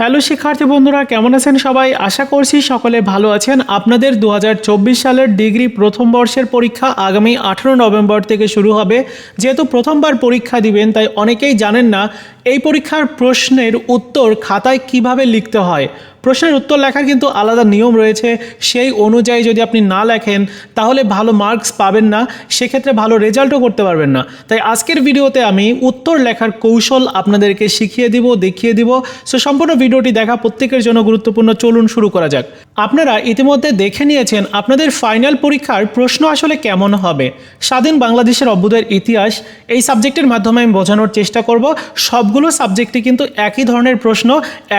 Hello শিক্ষার্থী বন্ধুরা, কেমন আছেন সবাই? আশা করছি সকলে ভালো আছেন। আপনাদের দু হাজার চব্বিশ সালের ডিগ্রি প্রথম বর্ষের পরীক্ষা আগামী আঠেরো নভেম্বর থেকে শুরু হবে। যেহেতু প্রথমবার পরীক্ষা দিবেন, তাই অনেকেই জানেন না এই পরীক্ষার প্রশ্নের উত্তর খাতায় কীভাবে লিখতে হয়? প্রশ্নের উত্তর লেখার কিন্তু আলাদা নিয়ম রয়েছে। সেই অনুযায়ী যদি আপনি না লেখেন, তাহলে ভালো মার্কস পাবেন না, সেক্ষেত্রে ভালো রেজাল্টও করতে পারবেন না। তাই আজকের ভিডিওতে আমি উত্তর লেখার কৌশল আপনাদেরকে শিখিয়ে দিব, দেখিয়ে দিব। সো, সম্পূর্ণ ভিডিওটি দেখা প্রত্যেকের জন্য গুরুত্বপূর্ণ। চলুন শুরু করা যাক। আপনারা ইতিমধ্যে দেখে নিয়েছেন আপনাদের ফাইনাল পরীক্ষার প্রশ্ন আসলে কেমন হবে। স্বাধীন বাংলাদেশের অভ্যুদয়ের ইতিহাস, এই সাবজেক্টের মাধ্যমে আমি বোঝানোর চেষ্টা করব। সবগুলো সাবজেক্টে কিন্তু একই ধরনের প্রশ্ন,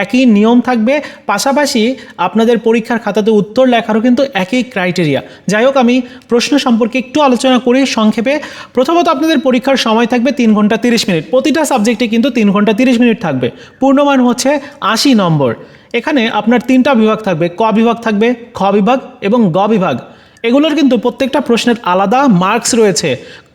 একই নিয়ম থাকবে। পাশাপাশি আপনাদের পরীক্ষার খাতাতে উত্তর লেখারও কিন্তু একই ক্রাইটেরিয়া যাই হোক, আমি প্রশ্ন সম্পর্কে একটু আলোচনা করি সংক্ষেপে। প্রথমত আপনাদের পরীক্ষার সময় থাকবে তিন ঘণ্টা তিরিশ মিনিট। প্রতিটা সাবজেক্টে কিন্তু তিন ঘণ্টা তিরিশ মিনিট থাকবে। পূর্ণমান হচ্ছে আশি নম্বর। এখানে আপনার তিনটা বিভাগ থাকবে। ক বিভাগ থাকবে, খ বিভাগ এবং গ বিভাগ। এগুলোর কিন্তু প্রত্যেকটা প্রশ্নের আলাদা মার্কস রয়েছে।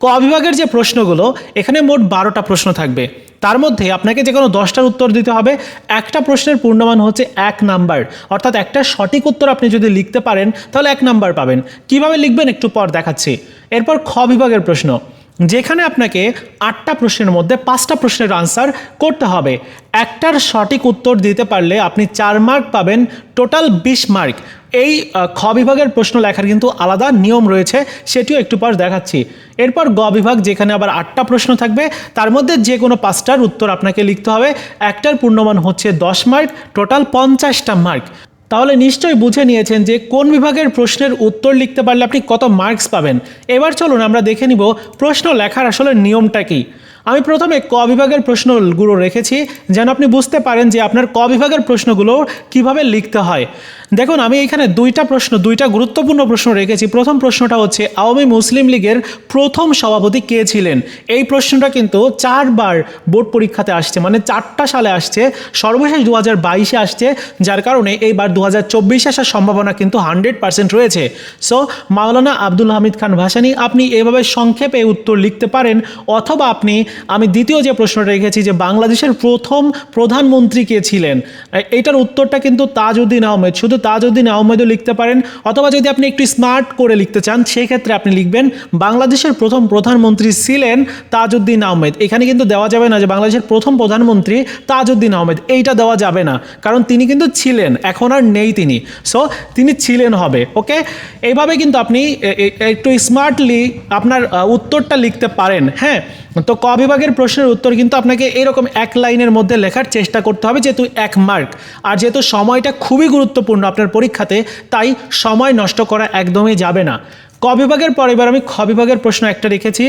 ক বিভাগের যে প্রশ্নগুলো, এখানে মোট বারোটা প্রশ্ন থাকবে। তার মধ্যে আপনাকে যে কোনো দশটার উত্তর দিতে হবে। একটা প্রশ্নের পূর্ণমান হচ্ছে এক নাম্বার। অর্থাৎ একটা সঠিক উত্তর আপনি যদি লিখতে পারেন, তাহলে এক নাম্বার পাবেন। কীভাবে লিখবেন একটু পর দেখাচ্ছি। এরপর খ বিভাগের প্রশ্ন। যেখানে আপনাকে আটটা প্রশ্নের মধ্যে পাঁচটা প্রশ্নের আনসার করতে হবে। একটার সঠিক উত্তর দিতে পারলে আপনি চার মার্ক পাবেন টোটাল বিশ মার্ক এই খ বিভাগের প্রশ্ন লেখার কিন্তু আলাদা নিয়ম রয়েছে, সেটিও একটু পর দেখাচ্ছি। এরপর গ বিভাগ, যেখানে আবার আটটা প্রশ্ন থাকবে, তার মধ্যে যে কোনো পাঁচটার উত্তর আপনাকে লিখতে হবে। একটার পূর্ণমান হচ্ছে দশ মার্ক, টোটাল পঞ্চাশটা মার্ক। তাহলে নিশ্চয়ই বুঝে নিয়েছেন যে কোন বিভাগের প্রশ্নের উত্তর লিখতে পারলে আপনি কত মার্কস পাবেন। এবার চলুন আমরা দেখে নিব প্রশ্ন লেখার আসলে নিয়মটা কী। আমি প্রথমে ক বিভাগের প্রশ্নগুলো রেখেছি, যেন আপনি বুঝতে পারেন যে আপনার ক বিভাগের প্রশ্নগুলো কীভাবে লিখতে হয়। দেখুন, আমি এখানে দুইটা প্রশ্ন, দুইটা গুরুত্বপূর্ণ প্রশ্ন রেখেছি। প্রথম প্রশ্নটা হচ্ছে, আওয়ামী মুসলিম লীগের প্রথম সভাপতি কে ছিলেন? এই প্রশ্নটা কিন্তু চারবার বোর্ড পরীক্ষাতে আসছে মানে চারটা সালে আসছে, সর্বশেষ দু হাজার বাইশে আসছে, যার কারণে এইবার দু হাজার চব্বিশে আসার সম্ভাবনা কিন্তু হান্ড্রেড পার্সেন্ট রয়েছে। সো, মাওলানা আব্দুল হামিদ খান ভাসানি, আপনি এভাবে সংক্ষেপে উত্তর লিখতে পারেন, অথবা আপনি আমি দ্বিতীয় যে প্রশ্নটা রেখেছি যে বাংলাদেশের প্রথম প্রধানমন্ত্রী কে ছিলেন, এ- এইটার উত্তরটা কিন্তু তাজউদ্দিন আহমেদ। শুধু তাজউদ্দিন আহমেদও লিখতে পারেন, অথবা যদি আপনি একটু স্মার্ট করে লিখতে চান সেই ক্ষেত্রে আপনি লিখবেন, বাংলাদেশের প্রথম প্রধানমন্ত্রী ছিলেন তাজউদ্দিন আহমেদ। এখানে কিন্তু দেওয়া যাবে না যে বাংলাদেশের প্রথম প্রধানমন্ত্রী তাজউদ্দিন আহমেদ। এইটা দেওয়া যাবে না, কারণ তিনি কিন্তু ছিলেন, এখন আর নেই তিনি। সো, তিনি ছিলেন হবে, ওকে? এইভাবে কিন্তু আপনি একটু স্মার্টলি আপনার উত্তরটা লিখতে পারেন হ্যাঁ? তো ক বিভাগের প্রশ্নের উত্তর কিন্তু আপনাকে এরকম এক লাইনের মধ্যে লেখার চেষ্টা করতে হবে, যেহেতু এক মার্ক। আর যেহেতু সময়টা খুবই গুরুত্বপূর্ণ আপনার পরীক্ষাতে, তাই সময় নষ্ট করা একদমই যাবে না। ক বিভাগের পর এবার আমি খ বিভাগের প্রশ্ন একটা রেখেছি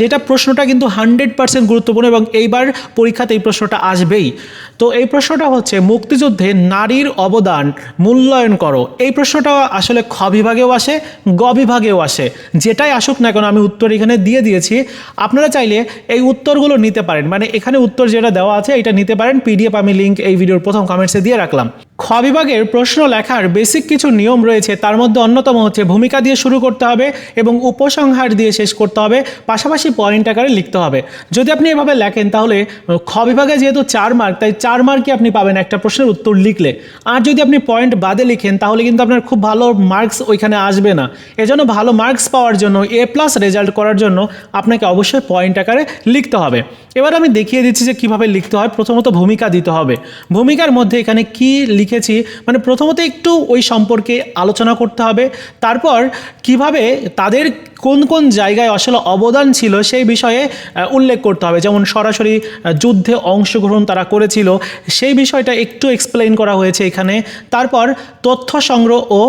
যেটা প্রশ্নটা কিন্তু হান্ড্রেড পার্সেন্ট গুরুত্বপূর্ণ এবং এইবার পরীক্ষাতে এই প্রশ্নটা আসবেই। তো এই প্রশ্নটা হচ্ছে, মুক্তিযুদ্ধে নারীর অবদান মূল্যায়ন করো। এই প্রশ্নটা আসলে খ বিভাগেও আসে, গ বিভাগেও আসে। যেটাই আসুক না কেন, আমি উত্তর এখানে দিয়ে দিয়েছি। আপনারা চাইলে এই উত্তরগুলো নিতে পারেন। মানে এখানে উত্তর যেটা দেওয়া আছে, এটা নিতে পারেন। পিডিএফ আমি লিঙ্ক এই ভিডিওর প্রথম কমেন্টসে দিয়ে রাখলাম। খ বিভাগের প্রশ্ন লেখার বেসিক কিছু নিয়ম রয়েছে, তার মধ্যে অন্যতম হচ্ছে ভূমিকা দিয়ে শুরু করতে হবে এবং উপসংহার দিয়ে শেষ করতে হবে, পাশাপাশি পয়েন্ট আকারে লিখতে হবে। যদি আপনি এভাবে লেখেন তাহলে খ বিভাগে যেহেতু চার মার্ক তাই চার মার্কই আপনি পাবেন একটা প্রশ্নের উত্তর লিখলে। আর যদি আপনি পয়েন্ট বাদে লিখেন, তাহলে কিন্তু আপনার খুব ভালো মার্কস ওইখানে আসবে না। এজন্য ভালো মার্কস পাওয়ার জন্য এ প্লাস রেজাল্ট করার জন্য আপনাকে অবশ্যই পয়েন্ট আকারে লিখতে হবে। এবার আমি দেখিয়ে দিচ্ছি যে কীভাবে লিখতে হয়। প্রথমত ভূমিকা দিতে হবে। ভূমিকার মধ্যে এখানে কি লিখেছি মানে প্রথমত একটু ওই সম্পর্কে আলোচনা করতে হবে তারপর কীভাবে তাদের কোন কোন জায়গায় আসলে অবদান ছিল সেই বিষয়ে উল্লেখ করতে হবে। যেমন সরাসরি যুদ্ধে অংশগ্রহণ তারা করেছিল, সেই বিষয়টা একটু এক্সপ্লেইন করা হয়েছে এখানে। তারপর তথ্য সংগ্রহ ও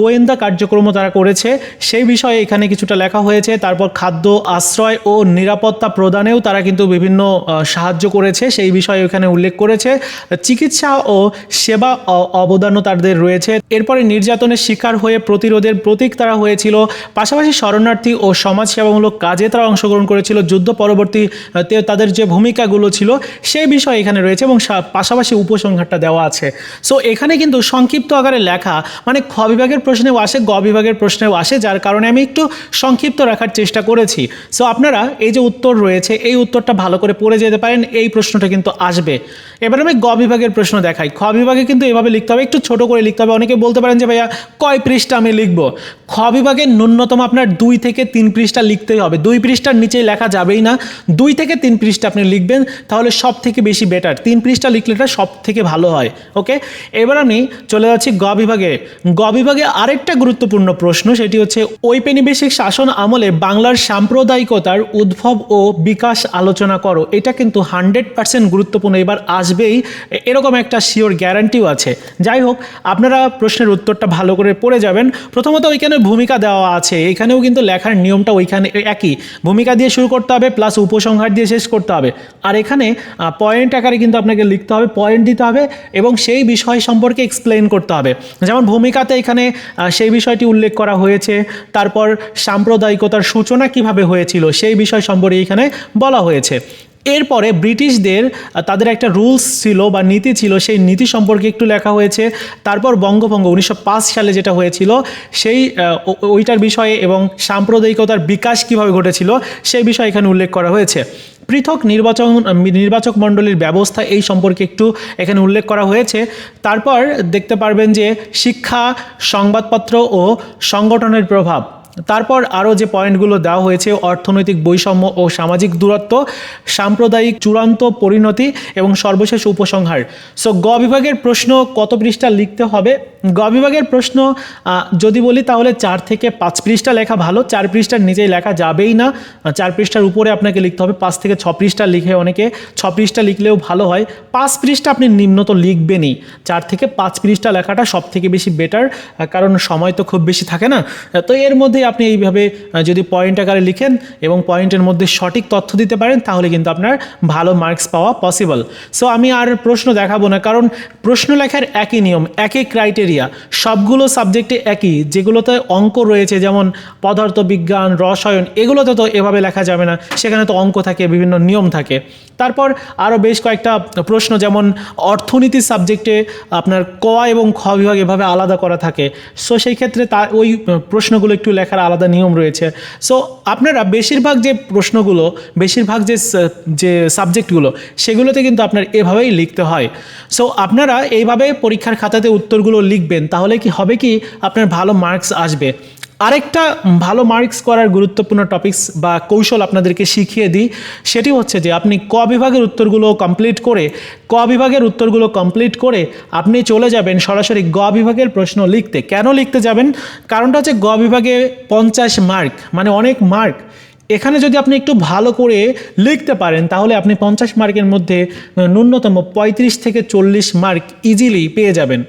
গোয়েন্দা কার্যক্রমও তারা করেছে। সেই বিষয়ে এখানে কিছুটা লেখা হয়েছে। তারপর খাদ্য আশ্রয় ও নিরাপত্তা প্রদানেও তারা কিন্তু বিভিন্ন সাহায্য করেছে। সেই বিষয়ে এখানে উল্লেখ করেছে। চিকিৎসা ও সেবা অবদানও তাদের রয়েছে। এরপরে নির্যাতনের শিকার হয়ে প্রতিরোধের প্রতীক তারা হয়েছিল। পাশাপাশি স্মরণ শরণার্থী ও সমাজসেবামূলক কাজে তারা অংশগ্রহণ করেছিল। যুদ্ধ পরবর্তী আহ, তে তাদের যে ভূমিকাগুলো ছিল সেই বিষয় এখানে রয়েছে এবং পাশাপাশি উপসংহারটা দেওয়া আছে। সো এখানে কিন্তু সংক্ষিপ্ত আকারে লেখা মানে খ বিভাগের প্রশ্নেও আসে গ বিভাগের প্রশ্নেও আসে যার কারণে আমি একটু সংক্ষিপ্ত রাখার চেষ্টা করেছি। সো আপনারা এই যে উত্তর রয়েছে এই উত্তরটা ভালো করে পড়ে যেতে পারেন এই প্রশ্নটা কিন্তু আসবে। এবার আমি গ বিভাগের প্রশ্ন দেখাই। খ বিভাগে কিন্তু এভাবে লিখতে হবে একটু ছোট করে লিখতে হবে। অনেকে বলতে পারেন যে ভাইয়া কয় পৃষ্ঠা আমি লিখব? খ বিভাগের ন্যূনতম আপনার দুই থেকে তিন পৃষ্ঠা লিখতেই হবে। দুই পৃষ্ঠার নিচে লেখা যাবেই না। দুই থেকে তিন পৃষ্ঠা আপনি লিখবেন, তাহলে সব থেকে বেশি বেটার তিন পৃষ্ঠা লিখলে এটা সব থেকে ভালো হয় ওকে এবার আমি চলে যাচ্ছি গ বিভাগে। গ বিভাগে আরেকটা গুরুত্বপূর্ণ প্রশ্ন, সেটি হচ্ছে ঔপনিবেশিক শাসন আমলে বাংলার সাম্প্রদায়িকতার উদ্ভব ও বিকাশ আলোচনা করো। এটা কিন্তু হান্ড্রেড পার্সেন্ট গুরুত্বপূর্ণ, এবার আসবেই। এরকম একটা শিওর গ্যারান্টিও আছে। যাই হোক, আপনারা প্রশ্নের উত্তরটা ভালো করে পড়ে যাবেন। প্রথমত ওইখানে ভূমিকা দেওয়া আছে। এখানেও কিন্তু লেখার নিয়মটা ওইখানে একই। ভূমিকা দিয়ে শুরু করতে হবে প্লাস উপসংহার দিয়ে শেষ করতে হবে। আর এখানে পয়েন্ট আকারে কিন্তু আপনাকে লিখতে হবে পয়েন্ট দিতে হবে এবং সেই বিষয় সম্পর্কে এক্সপ্লেন করতে হবে। যেমন ভূমিকাতে এখানে সেই বিষয়টি উল্লেখ করা হয়েছে, তারপর সাম্প্রদায়িকতার সূচনা কীভাবে হয়েছিল, সেই বিষয় সম্পর্কে এখানে বলা হয়েছে। এরপরে ব্রিটিশদের, তাদের একটা রুলস ছিল বা নীতি ছিল, সেই নীতি সম্পর্কে একটু লেখা হয়েছে। তারপর বঙ্গভঙ্গ উনিশশো পাঁচ সালে যেটা হয়েছিল, সেই ওইটার বিষয়ে এবং সাম্প্রদায়িকতার বিকাশ কীভাবে ঘটেছিল, সেই বিষয়ে এখানে উল্লেখ করা হয়েছে। পৃথক নির্বাচন, নির্বাচক মণ্ডলীর ব্যবস্থা এই সম্পর্কে একটু এখানে উল্লেখ করা হয়েছে। তারপর দেখতে পারবেন যে শিক্ষা, সংবাদপত্র ও সংগঠনের প্রভাব। তারপর আরও যে পয়েন্টগুলো দেওয়া হয়েছে, অর্থনৈতিক বৈষম্য ও সামাজিক দূরত্ব, সাম্প্রদায়িক চূড়ান্ত পরিণতি এবং সর্বশেষ উপসংহার। সো গ বিভাগের প্রশ্ন কত পৃষ্ঠা লিখতে হবে? গ বিভাগের প্রশ্ন যদি বলি তাহলে চার থেকে পাঁচ পৃষ্ঠা লেখা ভালো, চার পৃষ্ঠার নিচেই লেখা যাবেই না। চার পৃষ্ঠার উপরে আপনাকে লিখতে হবে, পাঁচ থেকে ছ পৃষ্ঠা লিখে অনেকে, ছ পৃষ্ঠা লিখলেও ভালো হয়। পাঁচ পৃষ্ঠা আপনি নিম্নত লিখবেনই, চার থেকে পাঁচ পৃষ্ঠা লেখাটা সব থেকে বেশি বেটার কারণ সময় তো খুব বেশি থাকে না। তো এর মধ্যে আপনি এইভাবে যদি পয়েন্ট আকারে লিখেন এবং পয়েন্টের মধ্যে সঠিক তথ্য দিতে পারেন, তাহলে কিন্তু আপনার ভালো মার্কস পাওয়া পসিবল সো আমি আর প্রশ্ন দেখাবো না, কারণ প্রশ্ন লেখার একই নিয়ম, একই ক্রাইটেরিয়া সবগুলো সাবজেক্টে একই, যেগুলোতে অঙ্ক রয়েছে, যেমন পদার্থবিজ্ঞান, রসায়ন, এগুলোতে তো এভাবে লেখা যাবে না, সেখানে তো অঙ্ক থাকে, বিভিন্ন নিয়ম থাকে। তারপর আরও বেশ কয়েকটা প্রশ্ন, যেমন অর্থনীতি সাবজেক্টে আপনার ক এবং খ বিভাগ এভাবে আলাদা করা থাকে। সো সেই ক্ষেত্রে তা, ওই প্রশ্নগুলো একটু লেখার আলাদা নিয়ম রয়েছে। সো আপনারা বেশিরভাগ যে প্রশ্নগুলো, বেশিরভাগ যে যে সাবজেক্টগুলো সেগুলোতে কিন্তু আপনার এভাবেই লিখতে হয়। সো আপনারা এইভাবে পরীক্ষার খাতাতে উত্তরগুলো লিখবেন, তাহলে কি হবে কি, আপনার ভালো মার্কস আসবে। আরেকটা ভালো মার্কস করার গুরুত্বপূর্ণ টপিকস বা কৌশল আপনাদেরকে শিখিয়ে দিই, সেটি হচ্ছে যে আপনি ক বিভাগের উত্তরগুলো কমপ্লিট করে, ক বিভাগের উত্তরগুলো কমপ্লিট করে আপনি চলে যাবেন সরাসরি গ বিভাগের প্রশ্ন লিখতে। কেন লিখতে যাবেন? কারণটা হচ্ছে গ বিভাগে পঞ্চাশ মার্ক মানে অনেক মার্ক এখানে যদি আপনি একটু ভালো করে লিখতে পারেন, তাহলে আপনি পঞ্চাশ মার্কের মধ্যে ন্যূনতম পঁয়ত্রিশ থেকে চল্লিশ মার্ক ইজিলি পেয়ে যাবেন।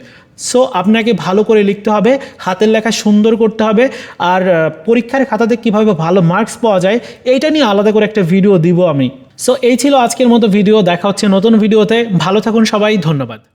সো আপনাকে ভালো করে লিখতে হবে, হাতের লেখা সুন্দর করতে হবে, আর পরীক্ষার খাতাতে কীভাবে ভালো মার্কস পাওয়া যায়, এইটা নিয়ে আলাদা করে একটা ভিডিও দিব আমি। সো এই ছিল আজকের মতো ভিডিও দেখা হচ্ছে নতুন ভিডিওতে ভালো থাকুন সবাই, ধন্যবাদ।